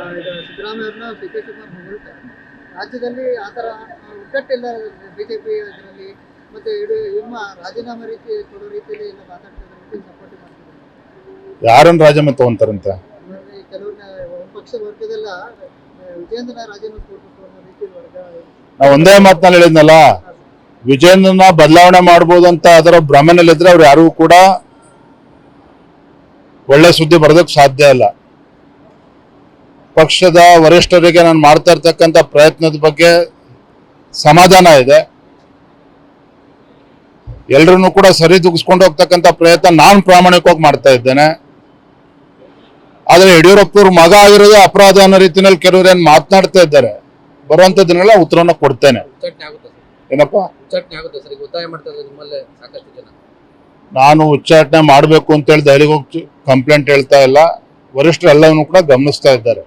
ಸಿದ್ದರಾಮಯ್ಯವ್ರನ್ನ D K Shivakumar ಹೊಗಳ್ತಾರೆ ರಾಜ್ಯದಲ್ಲಿ ಆ ಥರ ಒಗ್ಗಟ್ಟಿಲ್ಲ ಬಿ ಜೆ ಪಿ ಇದರಲ್ಲಿ ಮತ್ತು ಇಡೀ ನಿಮ್ಮ ರಾಜೀನಾಮೆ ರೀತಿ ಕೊಡೋ ರೀತಿಯಲ್ಲಿ ಎಲ್ಲ ಮಾತಾಡ್ತಾರೆ ಸಪೋರ್ಟ್ ಮಾಡ್ತಾರೆ ಯಾರನ್ನ ರಾಜೀನಾಮೆ ತಗೊಂತಾರಂತೆ? ಕೆಲವ್ರನ್ನ ಒಂದು ಪಕ್ಷ ವರ್ಗದೆಲ್ಲ ವಿಜೇಂದ್ರನ ರಾಜೀನಾಮೆ ಕೊಡ್ಬೇಕು ಅನ್ನೋ ರೀತಿ ವರ್ಗ ನಾವು ಒಂದೇ ಮಾತಿನಲ್ಲಿ ಹೇಳಿದ್ನಲ್ಲ ವಿಜೇಂದ್ರನ ಬದಲಾವಣೆ ಮಾಡ್ಬೋದು ಅಂತ ಅದರ ಭ್ರಮೆನಲ್ಲಿದ್ರೆ ಅವ್ರು ಯಾರು ಕೂಡ ಒಳ್ಳೆ ಸುದ್ದಿ ಬರೋದಕ್ಕೆ ಸಾಧ್ಯ ಇಲ್ಲ. ಪಕ್ಷದ ವರಿಷ್ಠರಿಗೆ ನಾನು ಮಾಡ್ತಾ ಇರ್ತಕ್ಕಂಥ ಪ್ರಯತ್ನದ ಬಗ್ಗೆ ಸಮಾಧಾನ ಇದೆ. ಎಲ್ಲರನ್ನೂ ಕೂಡ ಸರಿದೂಗಿಸ್ಕೊಂಡು ಹೋಗ್ತಕ್ಕಂಥ ಪ್ರಯತ್ನ ನಾನು ಪ್ರಾಮಾಣಿಕವಾಗಿ ಮಾಡ್ತಾ ಇದ್ದೇನೆ. ಆದ್ರೆ ಯಡಿಯೂರಪ್ಪವ್ರ ಮಗ ಆಗಿರೋದೇ ಅಪರಾಧ ಅನ್ನೋ ರೀತಿಯಲ್ಲಿ ಕೆಲವರು ಏನ್ ಮಾತನಾಡ್ತಾ ಇದ್ದಾರೆ. ಬರುವಂತ ದಿನಗಳ ಉತ್ತರವನ್ನ ಕೊಡ್ತೇನೆ. ಸರ್? ಏನಪ್ಪ? ಸರ್? ನಾನು ಉಚ್ಚಾಟನೆ ಮಾಡಬೇಕು ಅಂತೇಳಿ ದೆಹಲಿಗೆ ಹೋಗಿ ಕಂಪ್ಲೇಂಟ್ ಹೇಳ್ತಾ ಇಲ್ಲ. ವರಿಷ್ಠರು ಎಲ್ಲವನ್ನು ಕೂಡ ಗಮನಿಸ್ತಾ ಇದ್ದಾರೆ.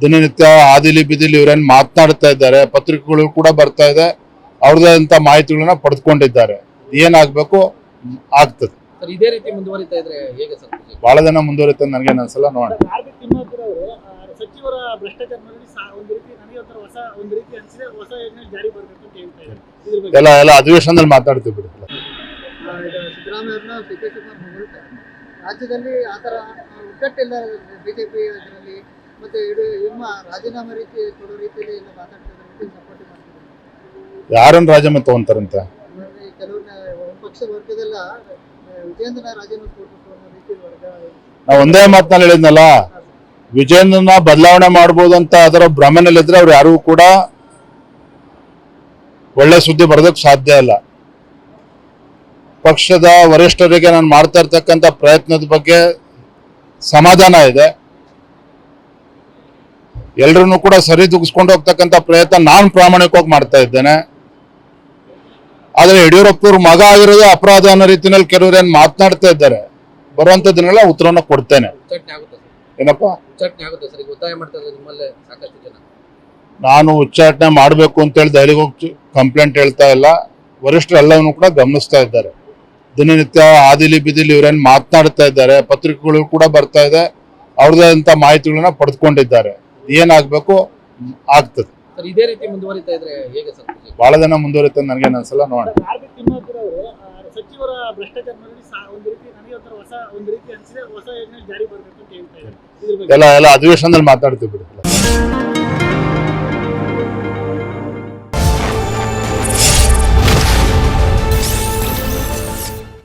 ದಿನನಿತ್ಯ ಆದಿಲಿ ಬಿದಿಲಿ ಇವರೇನು ಮಾತನಾಡ್ತಾ ಇದ್ದಾರೆ ಪತ್ರಿಕೆಗಳು ಕೂಡ ಬರ್ತಾ ಇದೆ ಅವ್ರದೇ ಅಂತ ಮಾಹಿತಿಗಳನ್ನ ಪಡೆದುಕೊಂಡಿದ್ದಾರೆ ಏನಾಗಬೇಕು ಆಗ್ತದೆ. ಸರ್ ಇದೇ ರೀತಿ ಮುಂದುವರಿತಾ ಇದ್ರೆ ಹೇಗೆ ಸರ್? ಬಹಳ ಜನ ಮುಂದುವರಿತ ನನಗೆ ಅನ್ಸಲ್ಲ ನೋಡಿ ಸಚಿವರ ಭ್ರಷ್ಟಾಚಾರ ಒಂದು ರೀತಿ ನನಗೆ ಒಂಥರ ಹೊಸ ಒಂದು ರೀತಿ ಅನಿಸಿದೆ ಹೊಸ ಯೋಜನೆ ಜಾರಿ ಬರಬೇಕು ಅಂತ ಹೇಳ್ತಾ ಇದ್ದಾರೆ. ಎಲ್ಲ ಎಲ್ಲ ಅಧಿವೇಶನದಲ್ಲಿ ಮಾತಾಡ್ತೀವಿ ಬಿಡಿ. ಸಿದ್ದರಾಮಯ್ಯವ್ರನ್ನ ರಾಜ್ಯದಲ್ಲಿ ಆ ಥರ ಒಗ್ಗಟ್ಟಿಲ್ಲ ಬಿ ಜೆ ಪಿ ಇದರಲ್ಲಿ ಮತ್ತು ನಿಮ್ಮ ರಾಜೀನಾಮೆ ರೀತಿ ಕೊಡೋ ರೀತಿಯಲ್ಲಿ ಎಲ್ಲ ಮಾತಾಡ್ತಿದ್ದಾರೆ ಸಪೋರ್ಟ್ ಮಾಡ್ತಿದ್ದಾರೆ. ಯಾರನ್ನ ರಾಜೀನಾಮೆ ತಗೊಂತಾರಂತೆ? ಕೆಲವ್ರನ್ನ ಒಂದು ಪಕ್ಷ ವರ್ಗದೆಲ್ಲ ವಿಜೇಂದ್ರನ ರಾಜೀನಾಮೆ ಕೊಡ್ಬೇಕು ಅನ್ನೋ ರೀತಿ ವರ್ಗ. ನಾವು ಒಂದೇ ಮಾತನ್ನ ಹೇಳಿದ್ನಲ್ಲ ವಿಜೇಂದ್ರನ ಬದಲಾವಣೆ ಮಾಡ್ಬೋದು ಅಂತ ಅದರ ಭ್ರಮೆನಲ್ಲಿದ್ರೆ ಅವ್ರು ಯಾರಿಗೂ ಕೂಡ ಒಳ್ಳೆ ಸುದ್ದಿ ಬರೋದಕ್ಕೆ ಸಾಧ್ಯ ಇಲ್ಲ. ಪಕ್ಷದ ವರಿಷ್ಠರಿಗೆ ನಾನು ಮಾಡ್ತಾ ಇರ್ತಕ್ಕಂಥ ಪ್ರಯತ್ನದ ಬಗ್ಗೆ ಸಮಾಧಾನ ಇದೆ. ಎಲ್ರನ್ನೂ ಕೂಡ ಸರಿ ಸರಿದೂಗಿಸ್ಕೊಂಡು ಹೋಗ್ತಕ್ಕಂಥ ಪ್ರಯತ್ನ ನಾನು ಪ್ರಾಮಾಣಿಕವಾಗಿ ಮಾಡ್ತಾ ಇದ್ದೇನೆ. ಆದ್ರೆ ಯಡಿಯೂರಪ್ಪವ್ರ ಮಗ ಆಗಿರೋದೇ ಅಪರಾಧ ಅನ್ನೋ ರೀತಿಯಲ್ಲಿ ಕೆಲವರು ಏನ್ ಮಾತನಾಡ್ತಾ ಇದ್ದಾರೆ ಬರುವಂತ ದಿನಗಳ ಉತ್ತರವನ್ನ ಕೊಡ್ತೇನೆ. ಏನಪ್ಪ? ನಾನು ಉಚ್ಚಾಟನೆ ಮಾಡಬೇಕು ಅಂತೇಳಿ ದೆಹಲಿಗೆ ಹೋಗಿ ಕಂಪ್ಲೇಂಟ್ ಹೇಳ್ತಾ ಇಲ್ಲ. ವರಿಷ್ಠರು ಎಲ್ಲವನ್ನು ಕೂಡ ಗಮನಿಸ್ತಾ ಇದ್ದಾರೆ. ದಿನನಿತ್ಯ ಆದಿಲಿ ಬಿದಿಲಿ ಇವರೇನು ಮಾತನಾಡ್ತಾ ಇದ್ದಾರೆ ಪತ್ರಿಕೆಗಳು ಕೂಡ ಬರ್ತಾ ಇದೆ. ಅವ್ರದೇ ಅಂತ ಮಾಹಿತಿಗಳನ್ನ ಪಡೆದುಕೊಂಡಿದ್ದಾರೆ. ಏನಾಗಬೇಕು ಆಗ್ತದೆ. ಸರ್ ಇದೇ ರೀತಿ ಮುಂದುವರಿತಾ ಇದ್ರೆ ಹೇಗೆ ಸರ್ ಬಹಳ ದಿನ ಮುಂದುವರಿತದೆ ನನಗೆ ಅನ್ಸಲ್ಲ ನೋಡೋಣ. ಆರ್ಬಿ ಸಚಿವರ ಭ್ರಷ್ಟಾಚಾರ ಒಂದು ರೀತಿ ನನಗೆ ಒಂಥರ ಹೊಸ ಒಂದು ರೀತಿ ಅನಿಸಿದೆ ಹೊಸ ಯೋಜನೆ ಜಾರಿ ಬರಬೇಕು ಅಂತ ಹೇಳ್ತಾ ಇದ್ದಾರೆ. ಎಲ್ಲ ಎಲ್ಲ ಅಧಿವೇಶನದಲ್ಲಿ ಮಾತಾಡ್ತೀವಿ ಬಿಡಿ.